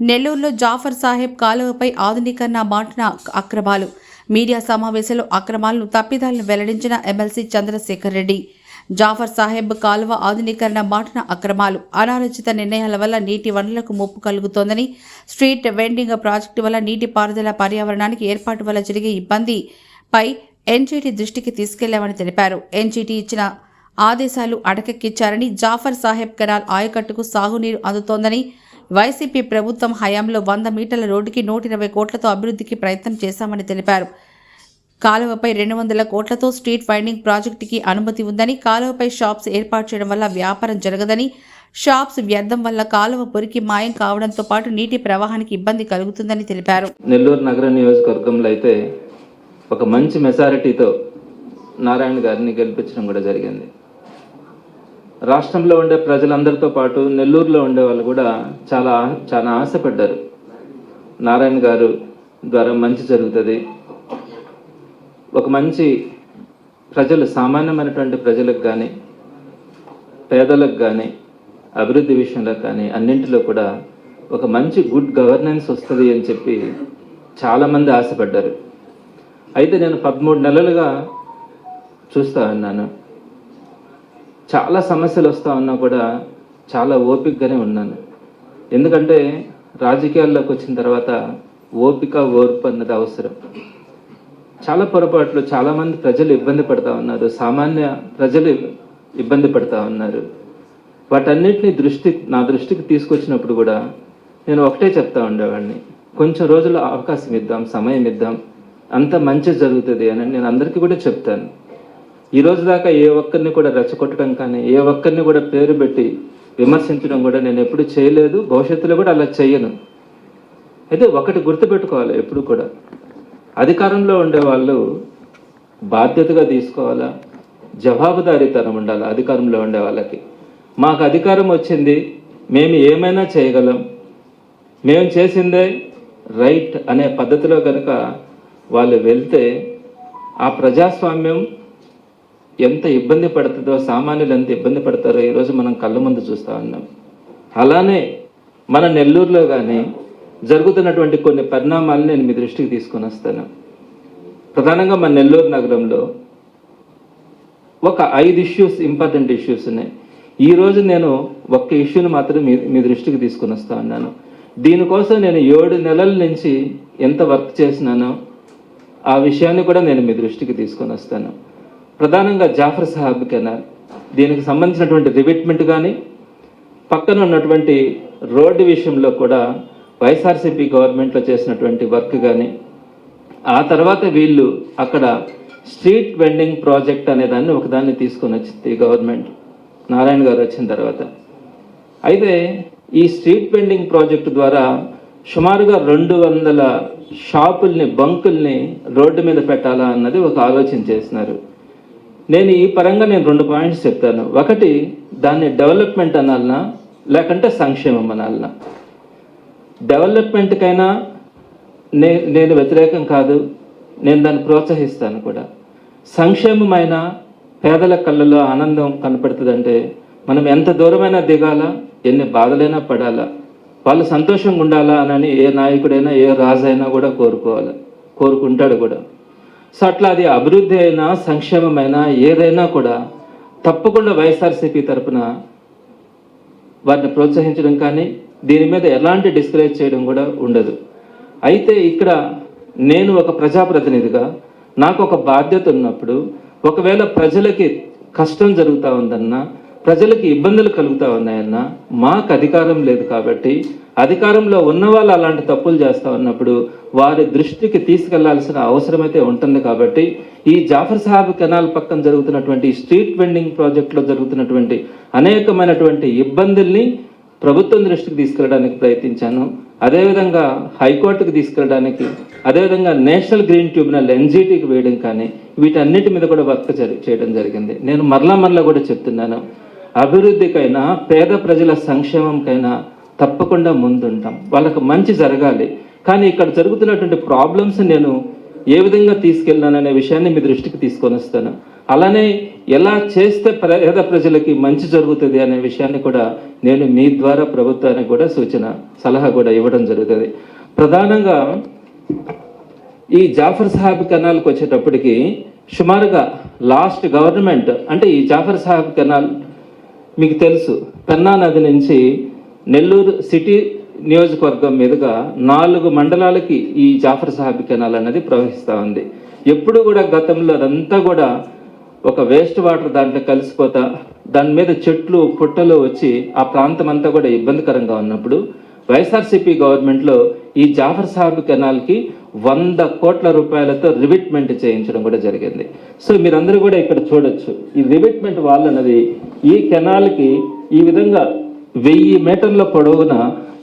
నెల్లూరులో జాఫర్ సాహెబ్ కాలువపై ఆధునీకరణ మాటున అక్రమాలు. మీడియా సమావేశంలో అక్రమాలను తప్పిదాలను వెల్లడించిన ఎమ్మెల్సీ చంద్రశేఖర్ రెడ్డి. జాఫర్ సాహెబ్ కాలువ ఆధునీకరణ మాటున అక్రమాలు. అనాలోచిత నిర్ణయాల వల్ల నీటి వనరులకు ముప్పు కలుగుతోందని స్ట్రీట్ వెండింగ్ ప్రాజెక్టు వల్ల నీటి పారుదల పర్యావరణానికి ఏర్పాటు వల్ల జరిగే ఇబ్బందిపై ఎన్జీటీ దృష్టికి తీసుకెళ్ళామని తెలిపారు. ఎన్జీటీ ఇచ్చిన ఆదేశాలు అటకెక్కించారని జాఫర్ సాహెబ్ కెనాల్ ఆయకట్టుకు సాగునీరు అందుతోందని వైసీపీ ప్రభుత్వం హయాంలో వంద మీటర్ల రోడ్డుకి నూట ఇరవై కోట్లతో అభివృద్ధికి ప్రయత్నం చేశామని తెలిపారు. కాలువపై రెండు వందల కోట్లతో స్ట్రీట్ వైండింగ్ ప్రాజెక్టుకి అనుమతి ఉందని కాలువపై షాప్స్ ఏర్పాటు చేయడం వల్ల వ్యాపారం జరగదని షాప్స్ వ్యర్థం వల్ల కాలువ పొరికి మాయం కావడంతో పాటు నీటి ప్రవాహానికి ఇబ్బంది కలుగుతుందని తెలిపారు. నెల్లూరు నగర నియోజకవర్గంలో అయితే ఒక మంచి మెజారిటీతో నారాయణ గారిని గెలిపించడం కూడా జరిగింది. రాష్ట్రంలో ఉండే ప్రజలందరితో పాటు నెల్లూరులో ఉండే వాళ్ళు కూడా చాలా చాలా ఆశపడ్డారు. నారాయణ గారు ద్వారా మంచి జరుగుతుంది. ఒక మంచి ప్రజలు సామాన్యమైనటువంటి ప్రజలకు కానీ పేదలకు కానీ అభివృద్ధి విషయంలో కానీ అన్నింటిలో కూడా ఒక మంచి గుడ్ గవర్నెన్స్ వస్తుంది అని చెప్పి చాలామంది ఆశపడ్డారు. అయితే నేను పదమూడు నెలలుగా చూస్తా ఉన్నాను. చాలా సమస్యలు వస్తూ ఉన్నా కూడా చాలా ఓపికగానే ఉన్నాను. ఎందుకంటే రాజకీయాల్లోకి వచ్చిన తర్వాత ఓపిక ఓర్పు అన్నది అవసరం. చాలా పొరపాట్లు చాలామంది ప్రజలు ఇబ్బంది పడతా ఉన్నారు. సామాన్య ప్రజలు ఇబ్బంది పడతా ఉన్నారు. వాటన్నిటిని దృష్టి నా దృష్టికి తీసుకొచ్చినప్పుడు కూడా నేను ఒకటే చెప్తా ఉండేవాడిని. కొంచెం రోజులు అవకాశం ఇద్దాం సమయం ఇద్దాం. అంత మంచి జరుగుతుంది అని నేను అందరికీ కూడా చెప్తాను. ఈ రోజు దాకా ఏ ఒక్కరిని కూడా రెచ్చగొట్టడం కానీ ఏ ఒక్కరిని కూడా పేరు పెట్టి విమర్శించడం కూడా నేను ఎప్పుడు చేయలేదు. భవిష్యత్తులో కూడా అలా చేయను. అయితే ఒకటి గుర్తుపెట్టుకోవాలి ఎప్పుడు కూడా. అధికారంలో ఉండే వాళ్ళు బాధ్యతగా తీసుకోవాలా? జవాబుదారీతనం ఉండాలి అధికారంలో ఉండే వాళ్ళకి? మాకు అధికారం వచ్చింది మేము ఏమైనా చేయగలం. మేము చేసిందే రైట్ అనే పద్ధతిలో కనుక వాళ్ళు వెళ్తే ఆ ప్రజాస్వామ్యం ఎంత ఇబ్బంది పడుతుందో సామాన్యులు ఎంత ఇబ్బంది పడతారో ఈరోజు మనం కళ్ళ ముందు చూస్తూ ఉన్నాం. అలానే మన నెల్లూరులో కానీ జరుగుతున్నటువంటి కొన్ని పరిణామాలు నేను మీ దృష్టికి తీసుకొని వస్తాను. ప్రధానంగా మన నెల్లూరు నగరంలో ఒక ఐదు ఇష్యూస్ ఇంపార్టెంట్ ఇష్యూస్ ఉన్నాయి. ఈ రోజు నేను ఒక్క ఇష్యూని మాత్రం మీ మీ దృష్టికి తీసుకొని వస్తా ఉన్నాను. దీనికోసం నేను ఏడు నెలల నుంచి ఎంత వర్క్ చేసినానో ఆ విషయాన్ని కూడా నేను మీ దృష్టికి తీసుకొని వస్తాను. ప్రధానంగా జాఫర్ సాహబ్ కెనాల్ దీనికి సంబంధించినటువంటి రివిట్మెంట్ కానీ పక్కన ఉన్నటువంటి రోడ్డు విషయంలో కూడా వైఎస్ఆర్సీపీ గవర్నమెంట్లో చేసినటువంటి వర్క్ కానీ ఆ తర్వాత వీళ్ళు అక్కడ స్ట్రీట్ వెండింగ్ ప్రాజెక్ట్ అనే దాన్ని ఒకదాన్ని తీసుకొని వచ్చింది గవర్నమెంట్. నారాయణ గారు వచ్చిన తర్వాత. అయితే ఈ స్ట్రీట్ వెండింగ్ ప్రాజెక్టు ద్వారా సుమారుగా రెండు వందల షాపుల్ని బంకుల్ని రోడ్డు మీద పెట్టాలా అన్నది ఒక ఆలోచన చేసినారు. నేను ఈ పరంగా నేను రెండు పాయింట్స్ చెప్తాను ఒకటి దాన్ని డెవలప్మెంట్ అనాలనా? లేకంటే సంక్షేమం అనాలనా? డెవలప్మెంట్కైనా నే నేను వ్యతిరేకం కాదు. నేను దాన్ని ప్రోత్సహిస్తాను కూడా. సంక్షేమమైన పేదల కళ్ళలో ఆనందం కనపడుతుందంటే మనం ఎంత దూరమైనా దిగాలా? ఎన్ని బాధలైనా పడాలా? వాళ్ళు సంతోషంగా ఉండాలా అని ఏ నాయకుడైనా ఏ రాజైనా కూడా కోరుకోవాలి? కోరుకుంటాడు కూడా. సో అట్లా అది అభివృద్ధి అయినా సంక్షేమమైనా ఏదైనా కూడా తప్పకుండా వైఎస్ఆర్సీపీ తరపున వారిని ప్రోత్సహించడం కానీ దీని మీద ఎలాంటి డిస్కరేజ్ చేయడం కూడా ఉండదు. అయితే ఇక్కడ నేను ఒక ప్రజాప్రతినిధిగా నాకు ఒక బాధ్యత ఉన్నప్పుడు ఒకవేళ ప్రజలకి కష్టం జరుగుతూ ఉందన్నా ప్రజలకి ఇబ్బందులు కలుగుతూ ఉన్నాయన్నా మాకు అధికారం లేదు కాబట్టి అధికారంలో ఉన్న వాళ్ళు అలాంటి తప్పులు చేస్తూ ఉన్నప్పుడు వారి దృష్టికి తీసుకెళ్ళాల్సిన అవసరం అయితే ఉంటుంది కాబట్టి ఈ జాఫర్ సాహాబ్ కెనాల్ పక్కన జరుగుతున్నటువంటి స్ట్రీట్ వెండింగ్ ప్రాజెక్టులో జరుగుతున్నటువంటి అనేకమైనటువంటి ఇబ్బందుల్ని ప్రభుత్వం దృష్టికి తీసుకెళ్ళడానికి ప్రయత్నించాను. అదేవిధంగా హైకోర్టుకు తీసుకెళ్ళడానికి అదేవిధంగా నేషనల్ గ్రీన్ ట్రిబ్యునల్ ఎన్జీటీకి వేయడం కానీ వీటన్నిటి మీద కూడా వర్క్ జరి- చేయడం జరిగింది. నేను మరలా మరలా కూడా చెప్తున్నాను. అభివృద్ధికైనా పేద ప్రజల సంక్షేమంకైనా తప్పకుండా ముందుంటాం. వాళ్ళకు మంచి జరగాలి. కానీ ఇక్కడ జరుగుతున్నటువంటి ప్రాబ్లమ్స్ నేను ఏ విధంగా తీసుకెళ్ళాననే విషయాన్ని మీ దృష్టికి తీసుకొని వస్తాను. అలానే ఎలా చేస్తే పేద ప్రజలకి మంచి జరుగుతుంది అనే విషయాన్ని కూడా నేను మీ ద్వారా ప్రభుత్వానికి కూడా సూచన సలహా కూడా ఇవ్వడం జరుగుతుంది. ప్రధానంగా ఈ జాఫర్ సాహెబ్ కెనాల్కి వచ్చేటప్పటికి సుమారుగా లాస్ట్ గవర్నమెంట్ అంటే ఈ జాఫర్ సాహెబ్ కెనాల్ మీకు తెలుసు పెన్నా నది నుంచి నెల్లూరు సిటీ నియోజకవర్గం మీదుగా నాలుగు మండలాలకి ఈ జాఫర్ సాహెబ్ కెనాల్ అనేది ప్రవహిస్తూ ఉంది. ఎప్పుడు కూడా గతంలో అదంతా కూడా ఒక వేస్ట్ వాటర్ దాంట్లో కలిసిపోతా దాని మీద చెట్లు పుట్టలు వచ్చి ఆ ప్రాంతం అంతా కూడా ఇబ్బందికరంగా ఉన్నప్పుడు వైఎస్ఆర్సీపీ గవర్నమెంట్లో ఈ జాఫర్ సాహెబ్ కెనాల్కి వంద కోట్ల రూపాయలతో రివిట్మెంట్ చేయించడం కూడా జరిగింది. సో మీరందరూ కూడా ఇక్కడ చూడొచ్చు ఈ రివిట్మెంట్ వాళ్ళు అన్నది ఈ కెనాల్కి ఈ విధంగా వెయ్యి మీటర్ల పొడవున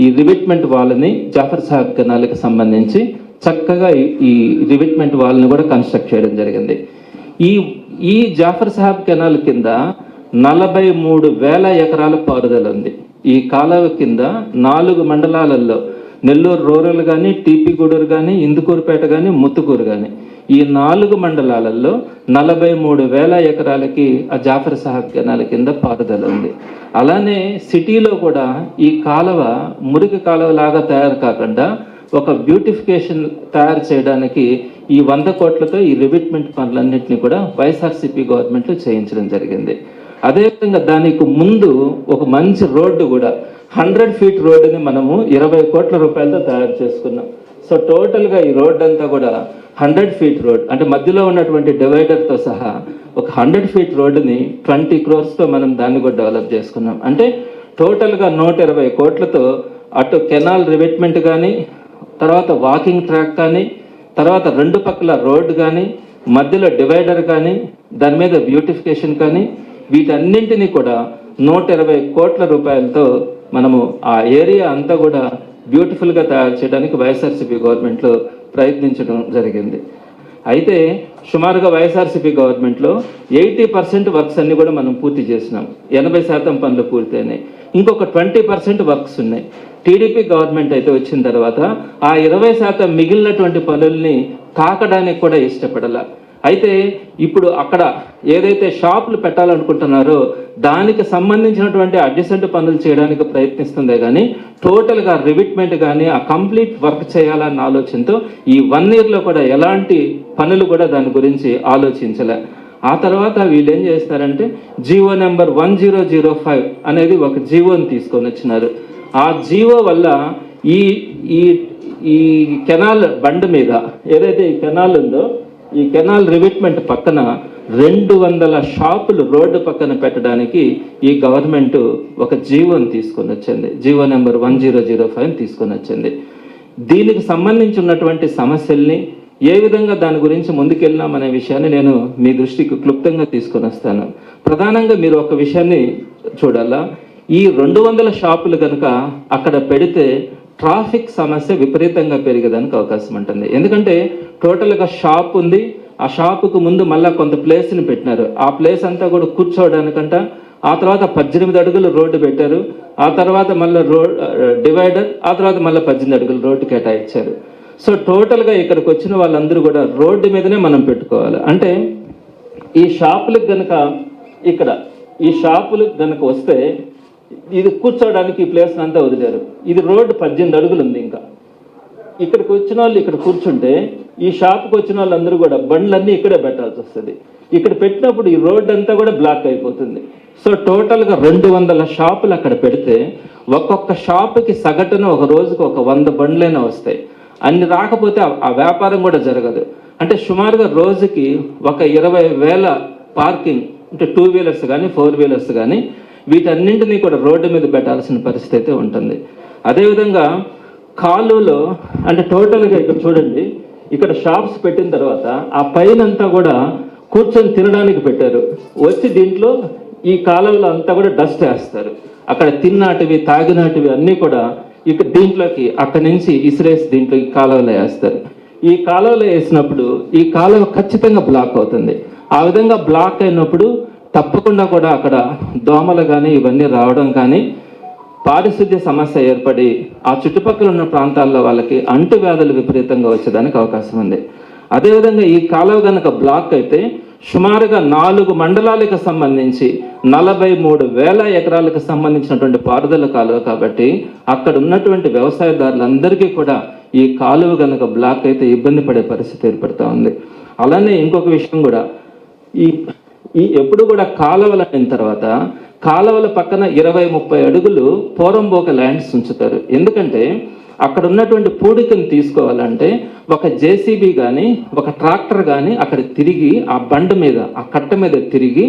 ఈ రివిట్మెంట్ వాల్ని జాఫర్ సాహెబ్ కెనాల్కి సంబంధించి చక్కగా ఈ- రివిట్మెంట్ వాల్ని కూడా కన్స్ట్రక్ట్ చేయడం జరిగింది. ఈ ఈ జాఫర్ సాహెబ్ కెనాల్ కింద నలభై మూడు వేల ఎకరాల పారుదల ఉంది. ఈ కాలువ కింద నాలుగు మండలాలలో నెల్లూరు రూరల్ కానీ టీపీ గూడూరు కానీ ఇందుకూరుపేట కానీ ముత్తుకూరు కానీ ఈ నాలుగు మండలాలలో నలభై మూడు వేల ఎకరాలకి ఆ జాఫర్ సాహెబ్ కెనాల్ కింద పారుదల ఉంది. అలానే సిటీలో కూడా ఈ కాలువ మురికి కాలువ లాగా తయారు కాకుండా ఒక బ్యూటిఫికేషన్ తయారు చేయడానికి ఈ వంద కోట్లతో ఈ రివిట్మెంట్ పనులన్నింటినీ కూడా వైఎస్ఆర్సీపీ గవర్నమెంట్లో చేయించడం జరిగింది. అదేవిధంగా దానికి ముందు ఒక మంచి రోడ్డు కూడా హండ్రెడ్ ఫీట్ రోడ్డుని మనము ఇరవై కోట్ల రూపాయలతో తయారు చేసుకున్నాం. సో టోటల్గా ఈ రోడ్ అంతా కూడా హండ్రెడ్ ఫీట్ రోడ్ అంటే మధ్యలో ఉన్నటువంటి డివైడర్తో సహా ఒక హండ్రెడ్ ఫీట్ రోడ్డుని ట్వంటీ క్రోర్స్తో మనం దాన్ని కూడా డెవలప్ చేసుకున్నాం. అంటే టోటల్గా నూట ఇరవై కోట్లతో అటు కెనాల్ రివెట్మెంట్ కానీ తర్వాత వాకింగ్ ట్రాక్ కానీ తర్వాత రెండు పక్కల రోడ్ కానీ మధ్యలో డివైడర్ కానీ దాని మీద బ్యూటిఫికేషన్ కానీ వీటన్నింటినీ కూడా నూట ఇరవై కోట్ల రూపాయలతో మనము ఆ ఏరియా అంతా కూడా బ్యూటిఫుల్గా తయారు చేయడానికి వైఎస్ఆర్సీపీ గవర్నమెంట్లో ప్రయత్నించడం జరిగింది. అయితే సుమారుగా వైఎస్ఆర్సీపీ గవర్నమెంట్లో ఎయిటీ పర్సెంట్ వర్క్స్ అన్నీ కూడా మనం పూర్తి చేసినాం. ఎనభై శాతం పనులు పూర్తయినాయి. ఇంకొక ట్వంటీ పర్సెంట్ వర్క్స్ ఉన్నాయి. టీడీపీ గవర్నమెంట్ అయితే వచ్చిన తర్వాత ఆ ఇరవై శాతం మిగిలినటువంటి పనుల్ని తాకడానికి కూడా ఇష్టపడాల. అయితే ఇప్పుడు అక్కడ ఏదైతే షాపులు పెట్టాలనుకుంటున్నారో దానికి సంబంధించినటువంటి అడ్జసెంట్ పనులు చేయడానికి ప్రయత్నిస్తుందే కానీ టోటల్గా రివిట్మెంట్ కానీ ఆ కంప్లీట్ వర్క్ చేయాలన్న ఆలోచనతో ఈ వన్ ఇయర్లో కూడా ఎలాంటి పనులు కూడా దాని గురించి ఆలోచించలే. ఆ తర్వాత వీళ్ళు ఏం చేస్తారంటే GO number one zero zero five అనేది ఒక జీవోని తీసుకొని వచ్చినారు. ఆ జీవో వల్ల ఈ ఈ ఈ కెనాల్ బండ్ మీద ఏదైతే ఈ కెనాల్ ఉందో ఈ కెనాల్ రివిట్మెంట్ పక్కన రెండు వందల షాపులు రోడ్డు పక్కన పెట్టడానికి ఈ గవర్నమెంట్ ఒక జీవోని తీసుకొని వచ్చింది. G O number one zero zero five తీసుకొని వచ్చింది. దీనికి సంబంధించి ఉన్నటువంటి సమస్యల్ని ఏ విధంగా దాని గురించి ముందుకెళ్ళినాం అనే విషయాన్ని నేను మీ దృష్టికి క్లుప్తంగా తీసుకొని వస్తాను. ప్రధానంగా మీరు ఒక విషయాన్ని చూడాలా? ఈ రెండు వందల షాపులు కనుక అక్కడ పెడితే ట్రాఫిక్ సమస్య విపరీతంగా పెరిగేదానికి అవకాశం ఉంటుంది. ఎందుకంటే టోటల్గా షాప్ ఉంది. ఆ షాపుకు ముందు మళ్ళీ కొంత ప్లేస్ని పెట్టినారు. ఆ ప్లేస్ అంతా కూడా కూర్చోవడానికంట. ఆ తర్వాత పద్దెనిమిది అడుగులు రోడ్డు పెట్టారు. ఆ తర్వాత మళ్ళీ రోడ్ డివైడర్ ఆ తర్వాత మళ్ళీ పద్దెనిమిది అడుగులు రోడ్డు కేటాయించారు. సో టోటల్గా ఇక్కడికి వచ్చిన వాళ్ళందరూ కూడా రోడ్డు మీదనే మనం పెట్టుకోవాలి. అంటే ఈ షాపులకు గనక ఇక్కడ ఈ షాపులకు గనక వస్తే ఇది కూర్చోవడానికి ఈ ప్లేస్ అంతా వదిలేరు. ఇది రోడ్డు పద్దెనిమిది అడుగులు ఉంది ఇంకా. ఇక్కడికి వచ్చిన వాళ్ళు ఇక్కడ కూర్చుంటే ఈ షాప్కి వచ్చిన వాళ్ళందరూ కూడా బండ్లన్నీ ఇక్కడే పెట్టాల్సి వస్తుంది. ఇక్కడ పెట్టినప్పుడు ఈ రోడ్డు అంతా కూడా బ్లాక్ అయిపోతుంది. సో టోటల్గా రెండు వందల షాపులు అక్కడ పెడితే ఒక్కొక్క షాపుకి సగటున ఒక రోజుకు ఒక వంద బండ్లైనా వస్తాయి. అన్ని రాకపోతే ఆ వ్యాపారం కూడా జరగదు. అంటే సుమారుగా రోజుకి ఒక ఇరవై వేల పార్కింగ్ అంటే టూ వీలర్స్ కానీ ఫోర్ వీలర్స్ కానీ వీటన్నింటినీ కూడా రోడ్డు మీద పెట్టాల్సిన పరిస్థితి అయితే ఉంటుంది. అదేవిధంగా కాలువలో అంటే టోటల్గా ఇక్కడ చూడండి ఇక్కడ షాప్స్ పెట్టిన తర్వాత ఆ పైనంతా కూడా కూర్చొని తినడానికి పెట్టారు. వచ్చి దీంట్లో ఈ కాలువలో అంతా కూడా డస్ట్ వేస్తారు. అక్కడ తిన్నాటివి తాగినాటివి అన్నీ కూడా ఇక దీంట్లోకి అక్కడి నుంచి ఇసిరేసి దీంట్లోకి కాలువలో వేస్తారు. ఈ కాలువలో వేసినప్పుడు ఈ కాలువ ఖచ్చితంగా బ్లాక్ అవుతుంది. ఆ విధంగా బ్లాక్ అయినప్పుడు తప్పకుండా కూడా అక్కడ దోమలు కానీ ఇవన్నీ రావడం కానీ పారిశుద్ధ్య సమస్య ఏర్పడి ఆ చుట్టుపక్కల ఉన్న ప్రాంతాల్లో వాళ్ళకి అంటువ్యాధులు విపరీతంగా వచ్చేదానికి అవకాశం ఉంది. అదేవిధంగా ఈ కాలువ కనుక బ్లాక్ అయితే సుమారుగా నాలుగు మండలాలకు సంబంధించి నలభై మూడు వేల ఎకరాలకు సంబంధించినటువంటి పారుదల కాలువ కాబట్టి అక్కడ ఉన్నటువంటి వ్యవసాయదారులందరికీ కూడా ఈ కాలువ కనుక బ్లాక్ అయితే ఇబ్బంది పడే పరిస్థితి ఏర్పడుతూ ఉంది. అలానే ఇంకొక విషయం కూడా ఈ ఈ ఎప్పుడు కూడా కాలువలు అయిన తర్వాత కాలువల పక్కన ఇరవై ముప్పై అడుగులు పోరంబోక ల్యాండ్స్ ఉంచుతారు. ఎందుకంటే అక్కడ ఉన్నటువంటి పూడికను తీసుకోవాలంటే ఒక జేసీబీ కానీ ఒక ట్రాక్టర్ కానీ అక్కడ తిరిగి ఆ బండ మీద ఆ కట్ట మీద తిరిగి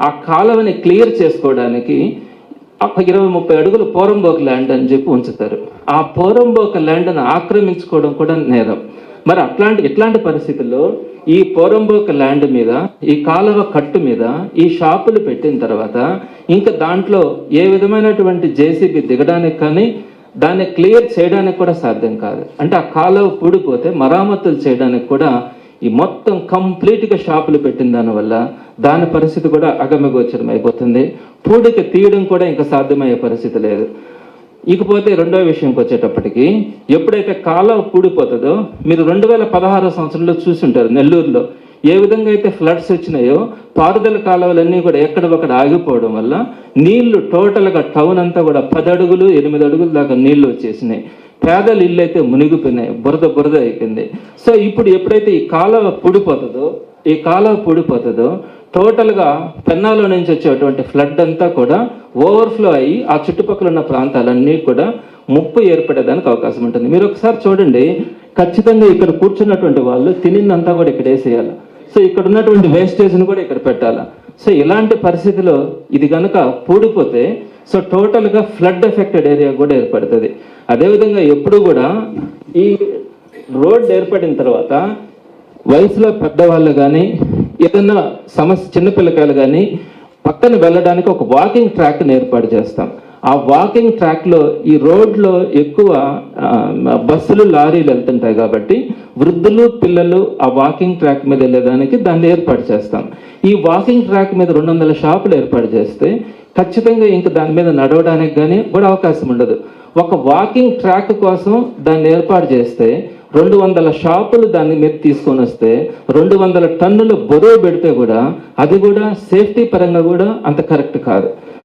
ఆ కాలువని క్లియర్ చేసుకోవడానికి ఒక ఇరవై ముప్పై అడుగులు పోరంబోక ల్యాండ్ అని చెప్పి ఉంచుతారు. ఆ పోరంబోక ల్యాండ్ను ఆక్రమించుకోవడం కూడా నేరం. మరి అట్లాంటి ఇట్లాంటి పరిస్థితుల్లో ఈ పోరంబోక ల్యాండ్ మీద ఈ కాలువ కట్టు మీద ఈ షాపులు పెట్టిన తర్వాత ఇంకా దాంట్లో ఏ విధమైనటువంటి జేసీబీ దిగడానికి కానీ దాన్ని క్లియర్ చేయడానికి కూడా సాధ్యం కాదు. అంటే ఆ కాలువ పూడిపోతే మరామతులు చేయడానికి కూడా ఈ మొత్తం కంప్లీట్గా షాపులు పెట్టిన దానివల్ల దాని పరిస్థితి కూడా అగమ్యగోచరం అయిపోతుంది పూడిక తీయడం కూడా ఇంకా సాధ్యమయ్యే పరిస్థితి లేదు. ఇకపోతే రెండో విషయంకి వచ్చేటప్పటికి ఎప్పుడైతే కాలువ పూడిపోతుందో మీరు రెండు వేల పదహారు సంవత్సరంలో చూసుంటారు నెల్లూరులో. ఏ విధంగా అయితే ఫ్లడ్స్ వచ్చినాయో పారుదల కాలువలన్నీ కూడా ఎక్కడ ఒకటి ఆగిపోవడం వల్ల నీళ్ళు టోటల్గా టౌన్ అంతా కూడా పది అడుగులు ఎనిమిది అడుగుల దాకా నీళ్ళు వచ్చేసినాయి. పేదలు ఇల్లు అయితే మునిగిపోయినాయి బురద బురద అయిపోయింది. సో ఇప్పుడు ఎప్పుడైతే ఈ కాలువ పూడిపోతుందో ఈ కాలువ పూడిపోతుందో టోటల్గా పెన్నాలో నుంచి వచ్చేటువంటి ఫ్లడ్ అంతా కూడా ఓవర్ఫ్లో అయ్యి ఆ చుట్టుపక్కల ఉన్న ప్రాంతాలన్నీ కూడా ముప్పు ఏర్పడేదానికి అవకాశం ఉంటుంది. మీరు ఒకసారి చూడండి ఖచ్చితంగా ఇక్కడ కూర్చున్నటువంటి వాళ్ళు తినిందంతా కూడా ఇక్కడ వేసేయాలి. సో ఇక్కడ ఉన్నటువంటి వేస్టేజ్ని కూడా ఇక్కడ పెట్టాలి. సో ఇలాంటి పరిస్థితిలో ఇది కనుక పూడిపోతే సో టోటల్గా ఫ్లడ్ ఎఫెక్టెడ్ ఏరియా కూడా ఏర్పడుతుంది. అదేవిధంగా ఎప్పుడు కూడా ఈ రోడ్ ఏర్పడిన తర్వాత వయసులో పెద్దవాళ్ళు కానీ ఏదైనా సమస్య చిన్నపిల్లకాయలు కానీ పక్కన వెళ్ళడానికి ఒక వాకింగ్ ట్రాక్ని ఏర్పాటు చేస్తాం. ఆ వాకింగ్ ట్రాక్లో ఈ రోడ్లో ఎక్కువ బస్సులు లారీలు వెళ్తుంటాయి కాబట్టి వృద్ధులు పిల్లలు ఆ వాకింగ్ ట్రాక్ మీద వెళ్ళేదానికి దాన్ని ఏర్పాటు చేస్తాం. ఈ వాకింగ్ ట్రాక్ మీద రెండు వందల షాపులు ఏర్పాటు చేస్తే ఖచ్చితంగా ఇంక దాని మీద నడవడానికి కానీ కూడా అవకాశం ఉండదు. ఒక వాకింగ్ ట్రాక్ కోసం దాన్ని ఏర్పాటు చేస్తే రెండు వందల షాపులు దాన్ని మీరు తీసుకొని వస్తే రెండు వందల టన్నులు బరువు పెడితే కూడా అది కూడా సేఫ్టీ పరంగా కూడా అంత కరెక్ట్ కాదు.